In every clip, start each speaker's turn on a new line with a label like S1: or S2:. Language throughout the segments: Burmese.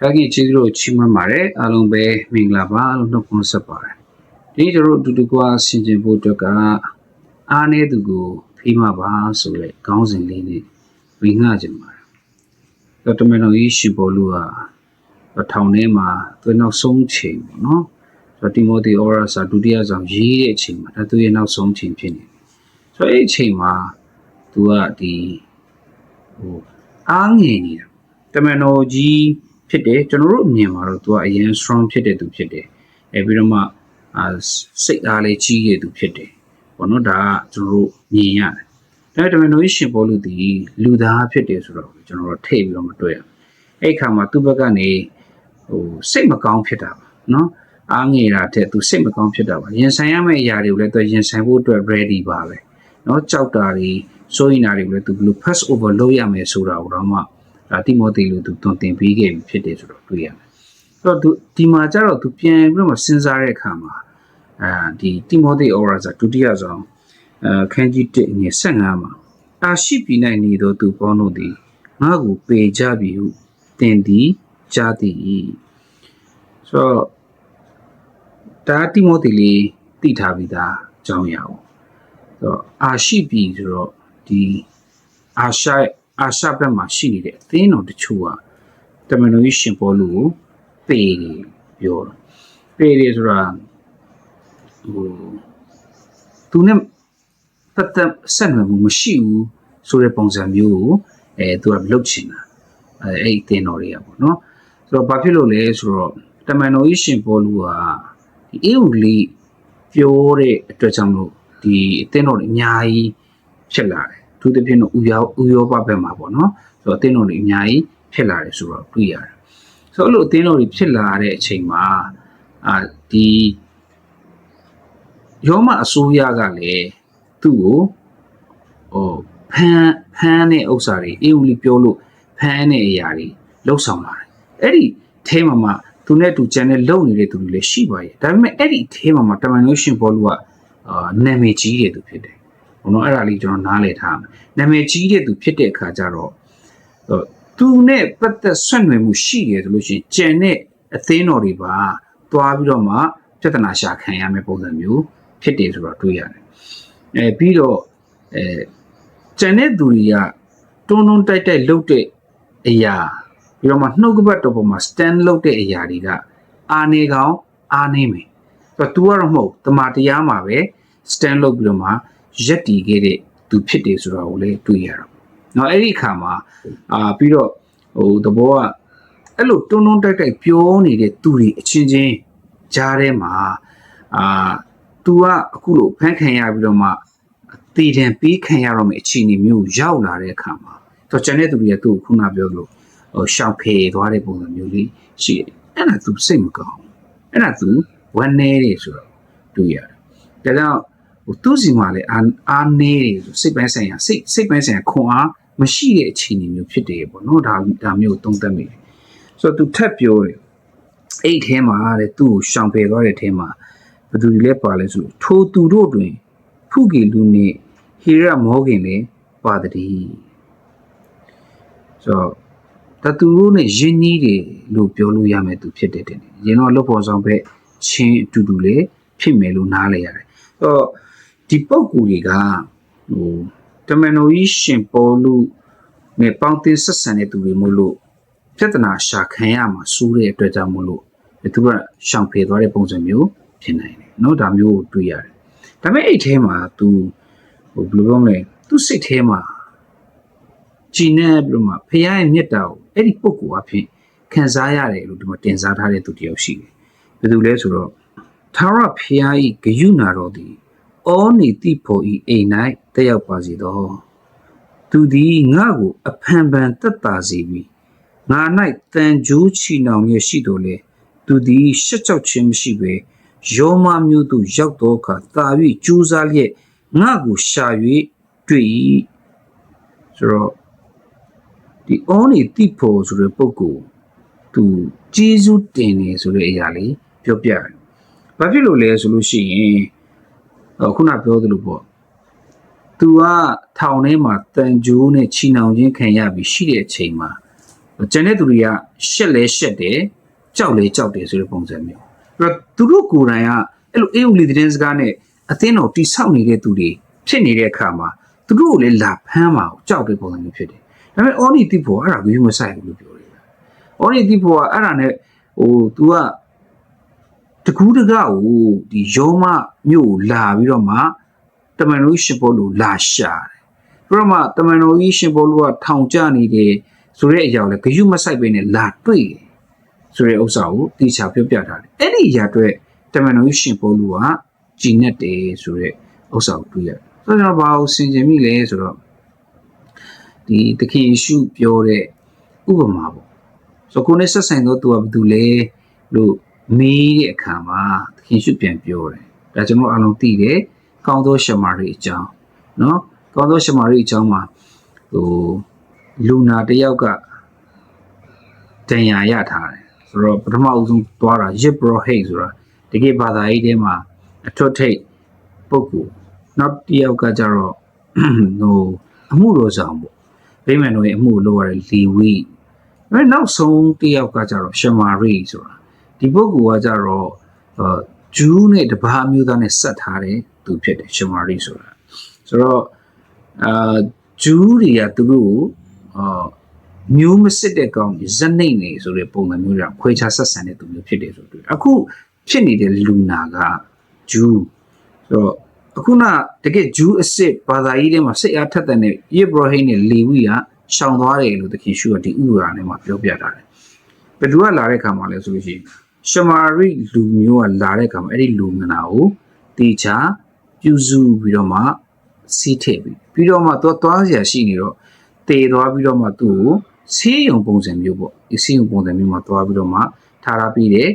S1: ဖခင်ကျေးဇူးတော်ချီးမွမ်းပါတယ်အားလုံးပဲမင်္ဂလာပါလို့နှုတ်ခွန်းဆက်ပါတယ်ဒီကျွန်တော်တို့အတူတကွာဆင်ခြင်ဖို့အတွက်ကအားနည်းသူကိုဖိမပါဆိုတဲ့ခေါင်းစဉ်လေးနဲ့ဝင်ငှကြပါတယ်တော့တမန်တော်ကြီးရှင်ဘောလူဟာထောင်ထဲမှာသူနောက်ဆုံးချိန်ပေါ့နော်ဆိုတော့တိမိုသီအော်ရာစာဒုတိယဆောင်ရေးတဲ့အချိန်မှာဒါသူရဲ့နောက်ဆုံးချိန်ဖြစ်နေတယ်ဆိုတော့အဲ့ဒီအချိန်မှာသူကဒီဟိုအားငယ်နေတာတမန်တော်ကြီး ဖြစ်တယ်ကျွန်တော်တို့အမြင်မှာတော့သူကအရင် strong ဖြစ်တဲ့သူဖြစ်တယ်အဲပြီးတော့မှအာစိတ်အားလည်းကြီးတဲ့သူဖြစ်တယ်ပေါ့နော်ဒါကကျွန်တော်တို့မြင်ရတယ်ဒါပေမဲ့တို့ရှင်ပေါ်လူဒီလူသားဖြစ်တယ်ဆိုတော့ကျွန်တော်တို့ထိပ်ပြီးတော့မတွေ့ရအဲ့ခါမှာသူ့ဘက်ကနေဟိုစိတ်မကောင်းဖြစ်တာပါနော်အားငယ်တာတဲ့သူစိတ်မကောင်းဖြစ်တာပါရင်ဆိုင်ရမယ့်အရာတွေကိုလည်းသူရင်ဆိုင်ဖို့အတွက် ready ပါပဲနော်ကြောက်တာတွေစိုးရိမ်တာတွေကိုလည်းသူဘယ်လို pass over လုပ်ရမယ်ဆိုတာကိုတော့မှ ဒါတိမောသေလို့သူတွင်တင်ပေးခဲ့ပြီဖြစ်တယ်ဆိုတော့တွေ့ရတယ်။အဲ့တော့သူဒီမှာကျတော့သူပြန်ပြီးတော့မှစဉ်းစားတဲ့အခါမှာအဲဒီတိမောသေဩရာဇာဒုတိယဆောင်အဲခန်းကြီး1ငယ်15မှာအာရှိပြည်၌နေသောသူပေါင်းတို့သည်ငါ့ကိုပေကြပြီဟုတင်သည်ကြားသည်ဆိုတော့ဒါတိမောသေလေးသိထားပြီးသားအကြောင်းအရာပေါ့ဆိုတော့အာရှိပြည်ဆိုတော့ဒီအာရှ အာရှဘက်မှာရှိနေတဲ့အသင်းတော်တချို့ကတမန်တော်ကြီးရှင်ပေါ်လူကိုပေတယ်ပြောတော့ပေတယ်ဆိုတာဟိုသူနဲ့ပတ်သက်ဆက်နွယ်မှုမရှိဘူးဆိုတဲ့ပုံစံမျိုးကိုအဲသူကလုပ်ချင်တာအဲအဲ့ဒီအသင်းတော်တွေကပေါ့နော်ဆိုတော့ဘာဖြစ်လို့လဲဆိုတော့တမန်တော်ကြီးရှင်ပေါ်လူကဒီအေဝလီပြောတဲ့အတွက်ကြောင့်လို့ဒီအသင်းတော်တွေအများကြီးဖြစ်လာတယ် သူတစ်ပြင်းတော့ဥရောဥရောပဘက်မှာပေါ့နော်ဆိုတော့အသင်းတော်တွေအများကြီးဖြစ်လာတယ်ဆိုတော့တွေ့ရတယ်ဆိုတော့အဲ့လိုအသင်းတော်တွေဖြစ်လာတဲ့အချိန်မှာအာဒီယောမအစိုးရကလည်းသူ့ကိုဟိုဖမ်းဖမ်းတဲ့ဥစ္စာတွေအေဝလီပြောလို့ဖမ်းတဲ့အရာတွေလှုပ်ဆောင်လာတယ်အဲ့ဒီအဲမှာမှသူနဲ့တူကျန်တဲ့လုံနေတဲ့သူတွေလည်းရှိပါရဲ့ဒါပေမဲ့အဲ့ဒီအဲမှာမှတမန်လို့ရှင်ဘောလူကအာနာမည်ကြီးတဲ့သူဖြစ်တယ် ဘုံတော့အဲ့ဒါလေးကျွန်တော်နားလည်ထားမယ်နာမည်ကြီးတဲ့သူဖြစ်တဲ့အခါကျတော့သူနဲ့ပတ်သက်ဆွနွယ်မှုရှိတယ်ဆိုလို့ရှိရင်ကျန်တဲ့အသင်းတော်တွေပါသွားပြီးတော့မှပြဿနာရှာခံရမယ့်ပုံစံမျိုးဖြစ်တယ်ဆိုတော့တွေ့ရတယ်အဲပြီးတော့အဲကျန်တဲ့သူတွေကတွန်းတွန်းတိုက်တိုက်လှုပ်တဲ့အရာပြီးတော့မှနှုတ်ကပတ်တော်ပေါ်မှာ stand လုပ်တဲ့အရာတွေကအာနေကောင်အာနေမယ်ဆိုတော့ तू ကတော့မဟုတ်တမာတရားမှာပဲ stand လုပ်ပြီးတော့မှ ရက်တည်ခဲ့တဲ့သူဖြစ်တယ်ဆိုတာကိုလည်းတွေ့ရတော့။နော်အဲ့ဒီအခါမှာအာပြီးတော့ဟိုသဘောကအဲ့လိုတွန်းတွန်းတိုက်တိုက်ပြောနေတဲ့သူတွေအချင်းချင်းကြားထဲမှာအာ तू ကအခုလိုဖန်ခံရပြီးတော့မှတည်တံပေးခံရတော့မယ့်အခြေအနေမျိုးရောက်လာတဲ့အခါမှာတော့ကျန်တဲ့သူတွေကသူ့ကိုခုနပြောလို့ဟိုရှောက်ဖေသွားတဲ့ပုံစံမျိုးလေးရှိတယ်။အဲ့ဒါ तू စိတ်မကောင်း။အဲ့ဒါ तू ဝမ်းနေတယ်ဆိုတော့တွေ့ရတယ်။ဒါကြောင့် ဟိုသူ့စီမှာလည်းအာအာနေတယ်ဆိုစိတ်ပိုင်းဆိုင်ရာစိတ်စိတ်ပိုင်းဆိုင်ရာခွန်အားမရှိတဲ့အခြေအနေမျိုးဖြစ်တယ်ပေါ့နော်ဒါဒါမျိုးသုံးသပ်မိတယ်ဆိုတော့ तू ထပ်ပြောတယ်အဲ့ဒီထဲမှာတဲ့သူ့ကိုရှောင်ပယ်သွားတဲ့ထဲမှာဘယ်သူတွေလဲပါလဲဆိုထိုသူတို့တွင် ဖုကီလူနဲ့ဟီရမောခင်လည်းပါတည်းဆိုတော့တသူတို့နဲ့ယင်းကြီးတွေလို့ပြောလို့ရမယ်သူဖြစ်တယ်တဲ့ရင်တော့လွတ်ပေါ်ဆောင်ပဲချင်းအတူတူလေးဖြစ်မယ်လို့နားလဲရတယ်ဆိုတော့ ဒီပုံကူတွေကဟိုတမန်တော်ကြီးရှင်ပေါ်လူနဲ့ပေါင်းတင်ဆက်ဆံတဲ့သူတွေမို့လို့ပြဿနာရှာခံရမှာစိုးတဲ့အတွက်ကြောင့်မို့လို့သူကရှောင်ဖေသွားတဲ့ပုံစံမျိုးဖြစ်နိုင်တယ်เนาะဒါမျိုးကိုတွေ့ရတယ်ဒါပေမဲ့အဲ့ထဲမှာ तू ဟိုဘယ်လိုပြောမလဲသူစိတ်ထဲမှာကြည်နေပြီးတော့မှဖခင်ရဲ့မြတ်တာကိုအဲ့ဒီပုဂ္ဂိုလ်အဖြစ်ခံစားရတယ်လို့ဒီမှာတင်စားထားတဲ့သူတယောက်ရှိတယ်ဘယ်သူလဲဆိုတော့သာရဖခင်၏ဂယုဏတော်သည် အောနေတိဖို့ဤအိမ်၌တက်ရောက်ပါစေသောသူသည်ငါ့ကိုအဖန်ဖန်တက်တာစေပြီးငါ၌တန်ကြိုးချီနှောင်ရရှိတော်လေသူသည်ရှက်ကြောက်ခြင်းမရှိဘဲယောမမျိုးသို့ရောက်သောအခါတာ၍ကြိုးစားလျက်ငါ့ကိုရှာ၍တွေ့၏ဆိုတော့ဒီအောနေတိဖို့ဆိုတဲ့ပုဂ္ဂိုလ်သူကျေးဇူးတင်နေဆိုတဲ့အရာလေးပြောပြတယ်။ဘာဖြစ်လို့လဲဆိုလို့ရှိရင် ခုနပြောသလိုပေါ့သူကထောင်ထဲမှာတန်ကြိုးနဲ့ချီနှောင်ခြင်းခံရပြီးရှိတဲ့အချိန်မှာကျန်တဲ့သူတွေကရှက်လဲရှက်တယ်ကြောက်လဲကြောက်တယ်ဆိုတဲ့ပုံစံမျိုးအဲ့တော့သူတို့ကိုယ်တိုင်ကအဲ့လိုအေးဦးလီသတင်းစကားနဲ့အသင်းတော်တိဆောက်နေတဲ့သူတွေဖြစ်နေတဲ့အခါမှာသူတို့ကိုလည်းလာဖမ်းပါကိုကြောက်တဲ့ပုံစံမျိုးဖြစ်တယ်ဒါပေမဲ့အော်နီတိဖို့အဲ့ဒါကိုယူမဆိုင်ဘူးလို့ပြောတယ်အော်နီတိဖို့ကအဲ့ဒါနဲ့ဟို तू က တကူးတကောက်ကိုဒီယောမမြို့ကိုလာပြီးတော့မှတမန်တော်ရှင်ဘောလို့လာရှာတယ်ပြီးတော့မှတမန်တော်ကြီးရှင်ဘောလို့ကထောင်ကျနေတယ်ဆိုတဲ့အရာကိုလည်းဂယုမဆိုင်ပဲနဲ့လာတွေ့တယ်ဆိုတဲ့ဥစ္စာကိုတိကျပြောပြထားတယ်အဲ့ဒီအရာအတွက်တမန်တော်ကြီးရှင်ဘောလို့ကကြည်နဲ့တယ်ဆိုတဲ့ဥစ္စာကိုတွေ့ရတယ်ဆိုတော့ကျွန်တော်ဘာကိုဆင်ခြင်မိလဲဆိုတော့ဒီတခင်ယေရှုပြောတဲ့ဥပမာပေါ့ဆိုတော့ကိုယ်နဲ့ဆက်ဆိုင်သောသူကဘာတူလဲလို့ မေးတဲ့အခါမှာသခင်ရှုပြန်ပြောတယ်။ဒါကျွန်တော်အားလုံးသိတယ်။ကောင်းသောရှမာရိအကြောင်းနော်။ကောင်းသောရှမာရိအကြောင်းမှာဟိုလူနာတယောက်ကတန်ရာရထားတယ်။ဆိုတော့ပထမအဆုံးသွားတာယစ်ဘရဟိတ်ဆိုတာတကယ်ဘာသာရေးထဲမှာအထွတ်ထိပ်ပုဂ္ဂိုလ်နောက်တယောက်ကကျတော့ဟိုအမှုတော်ဆောင်ပေါ့။ဗိမာန်တော်ရဲ့အမှုကိုလုပ်ရတဲ့လေဝိ။အဲနောက်ဆုံးတယောက်ကကျတော့ရှမာရိဆိုတာ ဒီပုဂ္ဂိုလ်ကကြတော့အာဂျူးနဲ့တပါးမျိုးသားနဲ့ဆက်ထားတဲ့သူဖြစ်တယ်ရှမာရိဆိုတာဆိုတော့အာဂျူးတွေကသူတို့ကိုအာမျိုးမစစ်တဲ့ကောင်ကြီးဇက်နိတ်နေဆိုတဲ့ပုံစံမျိုးတွေခွဲခြားဆက်ဆံတဲ့သူမျိုးဖြစ်တယ်ဆိုတွေ့အခုဖြစ်နေတဲ့လူနာကဂျူးဆိုတော့အခုနတကယ်ဂျူးအစ်စ်ဘာသာရေးထဲမှာစိတ်အားထက်တဲ့နဲ့ယေဘရဟိနဲ့လေဝိကရှောင်သွားတယ်လို့တခင်ရှုကဒီဥပဒေနဲ့မှာပြောပြထားတယ်ဘယ်သူကလာတဲ့ခါမှာလဲဆိုလို့ရှိရင် ရှမာရိလူမျိုးကလာတဲ့ခါမှာအဲ့ဒီလူငနာကိုတေချာပြုစုပြီးတော့မှစီးထည့်ပြီးပြီးတော့မှသွားသွားစရာရှိနေတော့တေသွားပြီးတော့မှသူ့ကိုဆေးရုံပုံစံမျိုးပေါ့ဒီဆေးရုံပုံစံမျိုးမှာသွားပြီးတော့မှထားရပြီးတယ်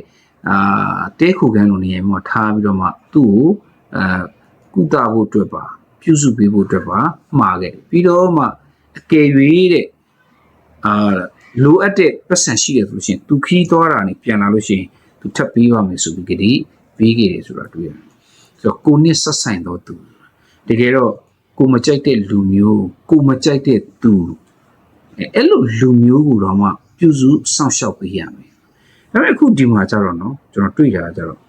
S1: အာတဲခုကန်လိုနေရာမှာထားပြီးတော့မှသူ့ကိုအာကုသဖို့အတွက်ပါပြုစုပေးဖို့အတွက်ပါမှာခဲ့ပြီးတော့မှအကယ်၍တဲ့အာလိုအပ်တဲ့ပတ်စံရှိတယ်ဆိုလို့ရှိရင်သူခီးသွားတာနေပြန်လာလို့ရှိရင် သူထပ်ပြီးပါမယ်ဆိုပြီးကြည်ပြီးခဲ့တယ်ဆိုတာတွေ့ရတယ်ဆိုတော့ကိုနှစ်ဆက်ဆိုင်တော့သူတကယ်တော့ကိုမကြိုက်တဲ့လူမျိုးကိုမကြိုက်တဲ့သူအဲအဲ့လိုလူမျိုးကိုတော့မှပြုစုစောင့်ရှောက်ပေးရမယ်ဒါပေမဲ့အခုဒီမှာကျတော့နော်ကျွန်တော်တွေ့တာကျတော့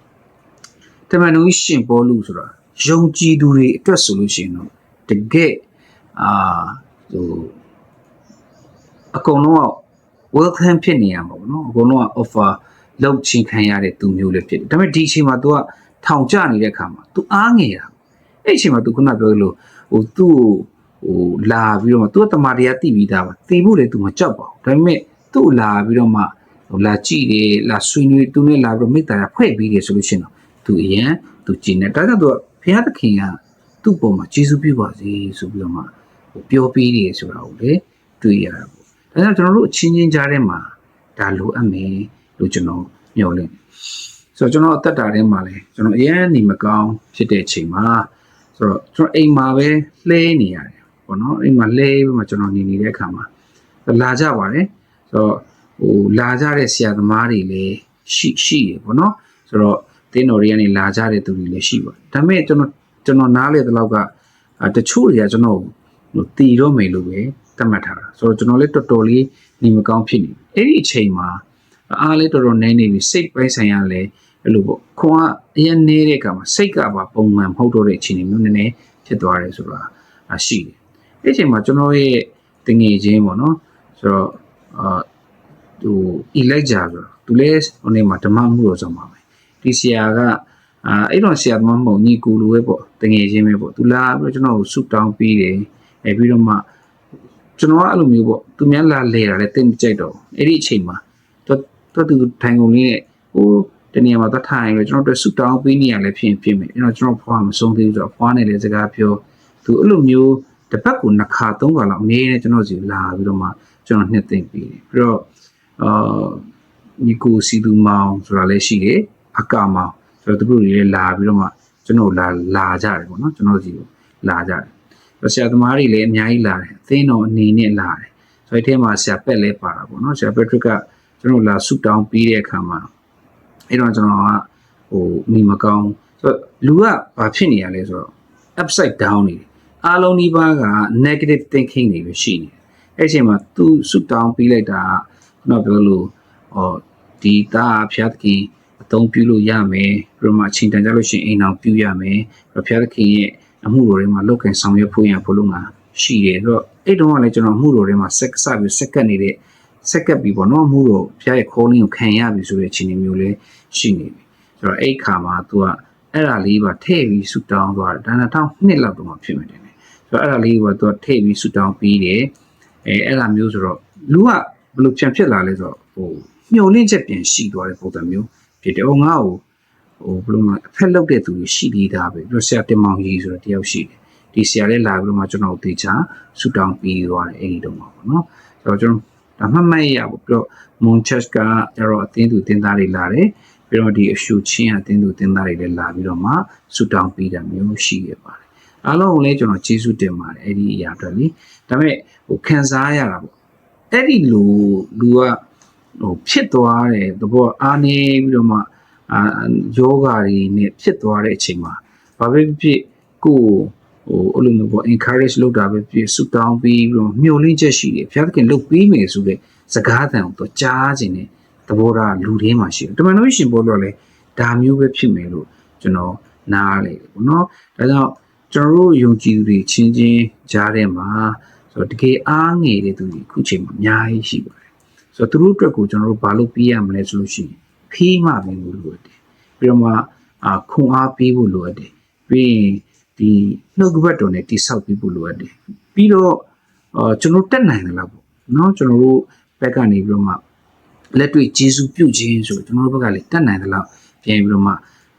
S1: တမန်တော်ကြီးရှင်ပေါ်လူဆိုတာယုံကြည်သူတွေအတွက်ဆိုလို့ရှိရင်တော့တကယ်အာဟိုအကုန်လုံးက welcome ဖြစ်နေရမှာပေါ့နော်အကုန်လုံးက offer လောက်ချင်းခံရတဲ့သူမျိုးလည်းဖြစ်တယ်ဒါပေမဲ့ဒီအချိန်မှာ तू ကထောင်ကျနေတဲ့အခါမှာ तू အားငယ်တာအဲ့အချိန်မှာ तू ခုနပြောလို့ဟိုသူ့ကိုဟိုလာပြီးတော့မှ तू ကတမာတရားသိပြီးသားပါသိဖို့လည်း तू မကြောက်ပါဘူးဒါပေမဲ့သူ့လာပြီးတော့မှဟိုလာကြည့်တယ်လာဆွေးနွေးသူနဲ့လာပြီးတော့မိတ္တရာဖွဲ့ပြီးတယ်ဆိုလို့ရှိရင်တော့ तू အရင် तू ကြည်နေဒါကြောင့် तू ကဘုရားသခင်ကသူ့ပုံမှာကျေးဇူးပြုပါစေဆိုပြီးတော့မှဟိုပြောပြီးတယ်ဆိုတာကိုလေတွေ့ရတာပေါ့ဒါကြောင့်ကျွန်တော်တို့အချင်းချင်းကြားထဲမှာဒါလိုအပ်မယ် လို့ကျွန်တော်မျှော်လင့်ဆိုတော့ကျွန်တော်အသက်တာထဲမှာလဲကျွန်တော်အရင်နေမကောင်းဖြစ်တဲ့အချိန်မှာဆိုတော့ကျွန်တော်အိမ်မှာပဲလှဲနေရတယ်ပေါ့နော်အိမ်မှာလှဲပြီးမှကျွန်တော်နေနေတဲ့အခါမှာလာကြပါတယ်ဆိုတော့ဟိုလာကြတဲ့ဆရာသမားတွေလည်းရှိရှိရပေါ့နော်ဆိုတော့တင်းတော်တွေကနေလာကြတဲ့သူတွေလည်းရှိပါတယ်ဒါပေမဲ့ကျွန်တော်ကျွန်တော်နားလေတဲ့လောက်ကတချို့တွေကကျွန်တော်ဟိုတီတော့မယ်လို့ပဲသတ်မှတ်ထားတာဆိုတော့ကျွန်တော်လည်းတော်တော်လေးနေမကောင်းဖြစ်နေအဲ့ဒီအချိန်မှာ အားလေးတော်တော်နည်းနေပြီစိတ်ပိုင်းဆိုင်ရာလည်းအဲ့လိုပေါ့ခွန်ကအရင်နေတဲ့ကမှာစိတ်ကပါပုံမှန်မဟုတ်တော့တဲ့အခြေအနေမျိုးနည်းနည်းဖြစ်သွားတယ်ဆိုတာရှိတယ်အဲ့အချိန်မှာကျွန်တော်ရဲ့တငယ်ချင်းပေါ့နော်ဆိုတော့အာဟို Elijah ဆိုတော့သူလည်းဟိုနေမှာဓမ္မမှုလို့ဆိုမှာပဲဒီဆရာကအာအဲ့တော့ဆရာသမားမဟုတ်ညီကူလိုပဲပေါ့တငယ်ချင်းပဲပေါ့သူလာပြီးတော့ကျွန်တော်ကိုဆုတောင်းပေးတယ်အဲပြီးတော့မှကျွန်တော်ကအဲ့လိုမျိုးပေါ့သူများလာလဲတာလည်းတိတ်မကြိုက်တော့အဲ့ဒီအချိန်မှာတော့ တော့သူထိုင်ကုန်လေးနဲ့ဟိုတနေရာမှာတော့ထိုင်ပြီးကျွန်တော်တို့ဆုတောင်းပေးနေရလဲဖြစ်ဖြစ်မယ်အဲ့တော့ကျွန်တော်ဖွားမဆုံးသေးဘူးဆိုတော့ဖွားနေလေစကားပြောသူအဲ့လိုမျိုးတစ်ပတ်ကိုနှစ်ခါသုံးခါလောက်အမြဲတမ်းကျွန်တော်စီလာပြီးတော့မှကျွန်တော်နှစ်သိမ့်ပေးတယ်ပြီးတော့အာညီကိုစီသူမောင်ဆိုတာလည်းရှိတယ်အကာမောင်ဆိုတော့သူတို့တွေလည်းလာပြီးတော့မှကျွန်တော်လာလာကြတယ်ပေါ့နော်ကျွန်တော်စီကိုလာကြတယ်ဆရာသမားတွေလည်းအများကြီးလာတယ်အသင်းတော်အနေနဲ့လာတယ်ဆိုတော့အဲထဲမှာဆရာပက်လည်းပါတာပေါ့နော်ဆရာပက်ထရစ်က ကျွန်တော်လာဆူတောင်းပြီးတဲ့အခါမှာအဲ့တော့ကျွန်တော်ကဟိုမိမကောင်းဆိုတော့လူကဘာဖြစ်နေရလဲဆိုတော့ upside down နေတယ်အားလုံးဒီပါက negative thinking တွေပဲရှိနေတယ်အဲ့အချိန်မှာသူဆူတောင်းပြီးလိုက်တာခုနပြောလို့ဟောဒီသားဖျားသခင်အသုံးပြုလို့ရမယ်ပြီးတော့မှအချိန်တန်ကြလို့ရှိရင်အိမ်အောင်ပြုရမယ်ပြီးတော့ဖျားသခင်ရဲ့အမှုတော်တွေမှာလောက်ကင်ဆောင်ရွက်ဖို့ရန်ဘုလို့ငါရှိတယ်ဆိုတော့အဲ့တုန်းကလည်းကျွန်တော်အမှုတော်တွေမှာစက်ကစပြီးစက်ကပ်နေတဲ့ စက်ကပ်ပြီးပေါ့နော်အမှုတော်ဖျားရဲ့ calling ကိုခံရပြီဆိုတဲ့အခြေအနေမျိုးလေးရှိနေပြီဆိုတော့အဲ့ခါမှာ तू ကအဲ့ဒါလေးပါထည့်ပြီးဆူတောင်းသွားတယ်ဒါနဲ့တောင်းနှစ်လောက်တော့မှဖြစ်မယ်တယ်ဆိုတော့အဲ့ဒါလေးက तू ထည့်ပြီးဆူတောင်းပြီးတယ်အဲအဲ့ဒါမျိုးဆိုတော့လူကဘယ်လိုပြန်ဖြစ်လာလဲဆိုတော့ဟိုမျောလင့်ချက်ပြန်ရှိသွားတဲ့ပုံစံမျိုးဖြစ်တယ်။ဟိုငါ့ကိုဟိုဘယ်လိုမှအဖက်လောက်တဲ့သူတွေရှိသေးတာပဲ။ပြီးတော့ဆရာတင်မောင်ကြီးဆိုတော့တယောက်ရှိတယ်။ဒီဆရာလေးလာပြီးတော့မှကျွန်တော်တို့တေချာဆူတောင်းပြီးသွားတယ်အဲ့ဒီတော့မှာပေါ့နော်။ဆိုတော့ကျွန်တော် ဒါမှတ်မှတ်ရပေါ့ပြီးတော့မွန်ချက် ska ကျတော့အတင်းသူတင်းသားတွေလာတယ်။ပြီးတော့ဒီအရှူချင်းအတင်းသူတင်းသားတွေလည်းလာပြီးတော့မှဆူတောင်းပြီးတာမျိုးရှိရပါတယ်။အားလုံးကိုလည်းကျွန်တော်ကျေးဇူးတင်ပါတယ်အဲ့ဒီအရာအတွက်လေ။ဒါပေမဲ့ဟိုခံစားရတာပေါ့။အဲ့ဒီလူလူကဟိုဖြစ်သွားတယ်သဘောအားနေပြီးတော့မှအာယောဂါတွေနဲ့ဖြစ်သွားတဲ့အချိန်မှာဘာပဲဖြစ်ဖြစ်ကိုယ် ဟိုအဲ့လိုမျိုးပေါ့ encourage လုပ်တာပဲဖြစ်ဆူတောင်းပြီးပြီးတော့မျှော်လင့်ချက်ရှိတယ်ဘုရားသခင်လုပ်ပေးမယ်ဆိုတဲ့စကားသံကိုတော့ကြားခြင်းနဲ့သဘောထားလူတွေမှာရှိတယ်တမန်တော်ရှင်ပေါ်တော့လေဒါမျိုးပဲဖြစ်မယ်လို့ကျွန်တော်နားလေပေါ့နော်ဒါကြောင့်ကျွန်တော်တို့ယုံကြည်သူတွေချင်းချင်းကြားထဲမှာဆိုတော့တကယ်အားငယ်တဲ့သူတွေအခုချိန်မှာအများကြီးရှိပါတယ်ဆိုတော့သူတို့အတွက်ကိုကျွန်တော်တို့ဘာလို့ပြီးရမလဲဆိုလို့ရှိရင်ဖေးမှပဲလို့လိုအပ်တယ်ပြီးတော့မှအာခွန်အားပေးဖို့လိုအပ်တယ်ပြီးရင် ဒီနှုတ်ကပတ်တော်နဲ့တိဆောက်ပြီးဖို့လိုအပ်တယ်ပြီးတော့အာကျွန်တော်တက်နိုင်တယ်လားပေါ့နော်ကျွန်တော်တို့ဘက်ကနေပြီးတော့မှလက်တွေ့ဂျေစုပြုတ်ခြင်းဆိုကျွန်တော်တို့ဘက်ကလည်းတက်နိုင်တယ်လားပြန်ပြီးတော့မှ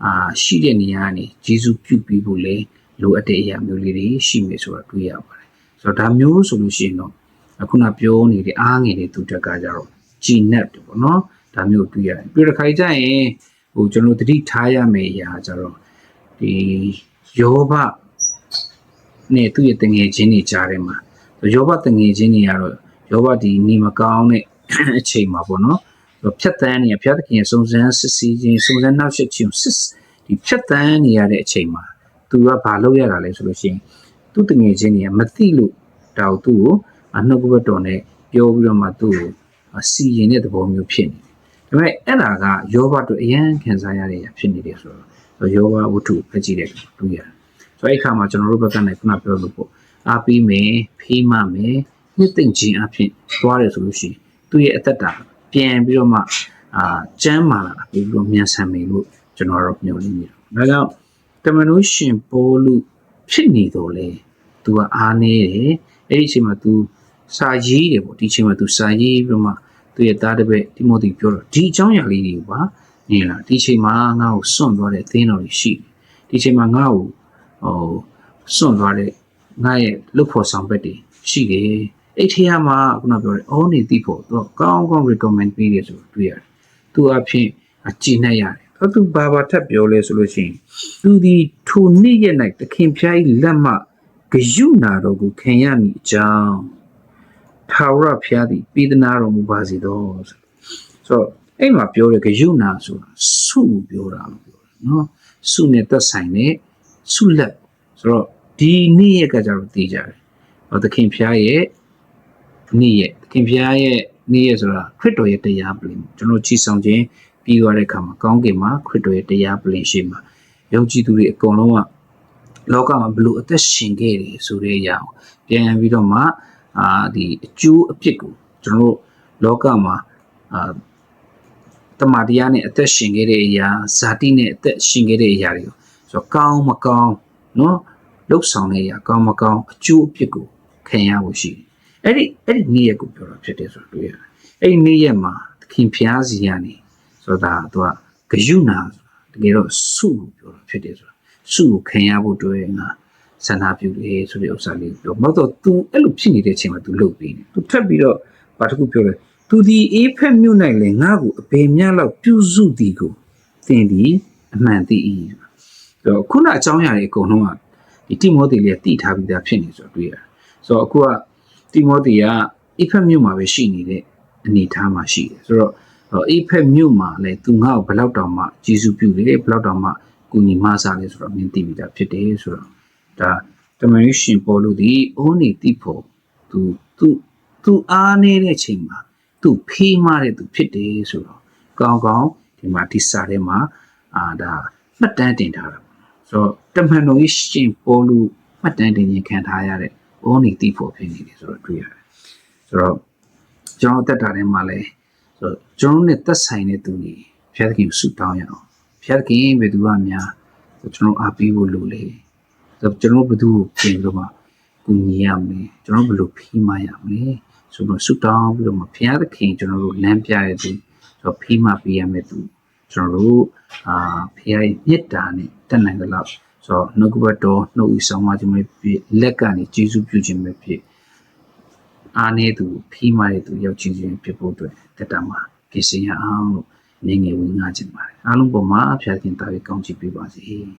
S1: အာရှိတဲ့နေရာကနေဂျေစုပြုတ်ပြီးဖို့လေလိုအပ်တဲ့အရာမျိုးလေးတွေရှိမယ်ဆိုတာတွေ့ရပါတယ်ဆိုတော့ဒါမျိုးဆိုလို့ရှိရင်တော့အခုနပြောနေတဲ့အားငယ်တဲ့သူတက်ကကြတော့ GNet ပေါ့နော်ဒါမျိုးတွေ့ရတယ်တွေ့တဲ့ခါကျရင်ဟိုကျွန်တော်တို့တတိထားရမယ့်အရာကြတော့ဒီ ယောဘနဲ့သူ့ရဲ့တငယ်ချင်းတွေကြားထဲမှာယောဘတငယ်ချင်းတွေကတော့ယောဘဒီနေမကောင်းတဲ့အချိန်မှာပေါ့နော်ဖြတ်တန်းနေရဖျားသခင်ရဲ့စုံစမ်းစစ်ဆေးခြင်းစုံစမ်းနှောက်ယှက်ခြင်းစစ်ဒီဖြတ်တန်းနေရတဲ့အချိန်မှာသူကဘာလုပ်ရတာလဲဆိုလို့ရှိရင်သူ့တငယ်ချင်းတွေကမသိလို့တောက်သူ့ကိုအနှုတ်ကပတ်တော်နဲ့ပြောပြီးတော့မှသူ့ကိုစီရင်တဲ့သဘောမျိုးဖြစ်နေတယ်။ဒါပေမဲ့အဲ့ဒါကယောဘတို့အရန်ခံစားရတဲ့အရာဖြစ်နေတယ်ဆိုတော့ ယောဘဝတ္ထုဖက်ကြည့်တဲ့တွေ့ရတယ်။ဆိုတော့အဲ့ခါမှာကျွန်တော်တို့ဘက်ကနေခုနပြောလို့ပေါ့အားပေးမယ်ဖေးမမယ်နှစ်သိမ့်ခြင်းအဖြစ်သွားတယ်ဆိုလို့ရှိရင်သူ့ရဲ့အသက်တာပြန်ပြီးတော့မှအာကျမ်းမာလာပြီးတော့မြန်ဆန်မယ်လို့ကျွန်တော်တို့မျှော်လင့်နေတယ်။ဒါကြောင့်တမန်တော်ရှင်ပိုးလူဖြစ်နေတော့လေသူကအားနေတယ်အဲ့ဒီအချိန်မှာ तू စာရေးတယ်ပေါ့ဒီအချိန်မှာ तू စာရေးပြီးတော့မှသူ့ရဲ့သားတစ်ပည့်တိမိုသေပြောတော့ဒီအကြောင်းအရာလေးတွေပါ နေလားဒီအချိန်မှာငါ့ကိုစွန့်သွားတဲ့အသင်းတော်ကြီးရှိတယ်ဒီအချိန်မှာငါ့ကိုဟိုစွန့်သွားတဲ့ငါ့ရဲ့လုတ်ဖို့ဆောင်ဘက်တွေရှိတယ်အဲ့ထဲမှာခုနပြောတဲ့အော်နေတိဖို့တော့ကောင်းကောင်း recommend ပေးတယ်ဆိုတွေ့ရတယ်သူအဖြစ်အကြည့်နဲ့ရတယ်တော့သူဘာဘာထပ်ပြောလဲဆိုလို့ရှိရင်သူဒီထိုနေ့ရက်၌သခင်ဖျား၏လက်မှဂယုနာတော်ကိုခံရမည်အကြောင်းထာဝရဖျားသည်ပေးသနာတော်မူပါစေသောဆိုတော့ အဲ့မှာပြောတဲ့ဂယုနာဆိုတာစုပြောတာလို့ပြောတယ်နော်စုနဲ့သက်ဆိုင်တဲ့စုလက်ဆိုတော့ဒီနေ့ရက်ကကြတော့သိကြတယ်ဟောသခင်ဖျားရဲ့နေ့ရက်သခင်ဖျားရဲ့နေ့ရက်ဆိုတာခရစ်တော်ရဲ့တရားပလင်ကျွန်တော်ကြည်ဆောင်ခြင်းပြီးသွားတဲ့အခါမှာကောင်းကင်မှာခရစ်တော်ရဲ့တရားပလင်ရှိမှာယုံကြည်သူတွေအကုန်လုံးကလောကမှာဘလို့အသက်ရှင်ခဲ့တယ်ဆိုတဲ့အရာကိုပြန်ပြီးတော့မှအာဒီအကျိုးအပြစ်ကိုကျွန်တော်တို့လောကမှာအာ တမာတရားနဲ့အသက်ရှင်ခဲ့တဲ့အရာဇာတိနဲ့အသက်ရှင်ခဲ့တဲ့အရာတွေဆိုတော့ကောင်းမကောင်းနော်လှုပ်ဆောင်တဲ့အရာကောင်းမကောင်းအကျိုးအဖြစ်ကိုခံရဖို့ရှိတယ်အဲ့ဒီအဲ့ဒီနေ့ရက်ကိုပြောတာဖြစ်တယ်ဆိုတော့တွေ့ရတယ်အဲ့ဒီနေ့ရက်မှာသခင်ဖျားစီကနေဆိုတာသူကဂယုနာတကယ်တော့စုကိုပြောတာဖြစ်တယ်ဆိုတော့စုကိုခံရဖို့တွေ့ငါဆန္ဒပြုလေဆိုတဲ့ဥစ္စာလေးပြောမဟုတ်တော့ तू အဲ့လိုဖြစ်နေတဲ့အချိန်မှာ तू လှုပ်ပြီးနေ तू ထွက်ပြီးတော့ဘာတစ်ခုပြောလဲ तू ဒီအေးဖက်မြို့နိုင်လေငါ့ကိုအပေမြလောက်ပြုစုသည်ကိုသင်ဒီအမှန်သိ၏ဆိုတော့ခုနအကြောင်းအရာတွေအကုန်လုံးကဒီတိမောသေလေးကတည်ထားပြီးသားဖြစ်နေဆိုတော့တွေ့ရတယ်ဆိုတော့အခုကတိမောသေကအေးဖက်မြို့မှာပဲရှိနေတဲ့အနေအထားမှာရှိတယ်ဆိုတော့အေးဖက်မြို့မှာလည်းသူငါ့ကိုဘယ်လောက်တောင်မှဂျေစုပြုတယ်ဘယ်လောက်တောင်မှကူညီမဆားလဲဆိုတော့မင်းသိပြီးသားဖြစ်တယ်ဆိုတော့ဒါတမန်ရှင်ပေါ်လို့ဒီအိုးနေတိဖို့သူသူသူအားနေတဲ့ချိန်မှာ သူသူ့ဖေးမတဲ့သူဖြစ်တယ်ဆိုတော့ကောင်းကောင်းဒီမှာဒီစာထဲမှာအာဒါမှတ်တမ်းတင်ထားတာဆိုတော့တမန်တော်ကြီးရှင်ပေါ်လူမှတ်တမ်းတင်ခြင်းခံထားရတဲ့ဩနီတိဖို့ဖြစ်နေတယ်ဆိုတော့တွေ့ရတယ်ဆိုတော့ကျွန်တော်တက်တာထဲမှာလဲဆိုတော့ကျွန်တော်နဲ့သက်ဆိုင်တဲ့သူတွေဘုရားသခင်ကိုဆုတောင်းရအောင်ဘုရားသခင်ဘယ်သူကများဆိုကျွန်တော်အားပေးဖို့လိုလေဆိုတော့ကျွန်တော်ဘယ်သူကိုပြင်ပြီးတော့မှကူညီရမလဲကျွန်တော်ဘယ်လိုဖိမရမလဲ ဆိုတော့ဆုတောင်းပြီးတော့မှဘုရားသခင်ကျွန်တော်တို့လမ်းပြရတဲ့သူဆိုတော့ဖိမပေးရမယ့်သူကျွန်တော်တို့အာဘုရားရဲ့မေတ္တာနဲ့တက်နိုင်ကြလောက်ဆိုတော့နှုတ်ကပတ်တော်နှုတ်ဤဆောင်မခြင်းပဲဖြစ်လက်ကနေကျေးဇူးပြုခြင်းပဲဖြစ်အားနေသူဖိမတဲ့သူရောက်ချင်းချင်းဖြစ်ဖို့အတွက်တက်တာမှာပြင်ဆင်ရအောင်လို့နေငယ်ဝင်ငါခြင်းပါတယ်အားလုံးပေါ်မှာဖျားခင်တာပြီးကောင်းချီးပေးပါစေ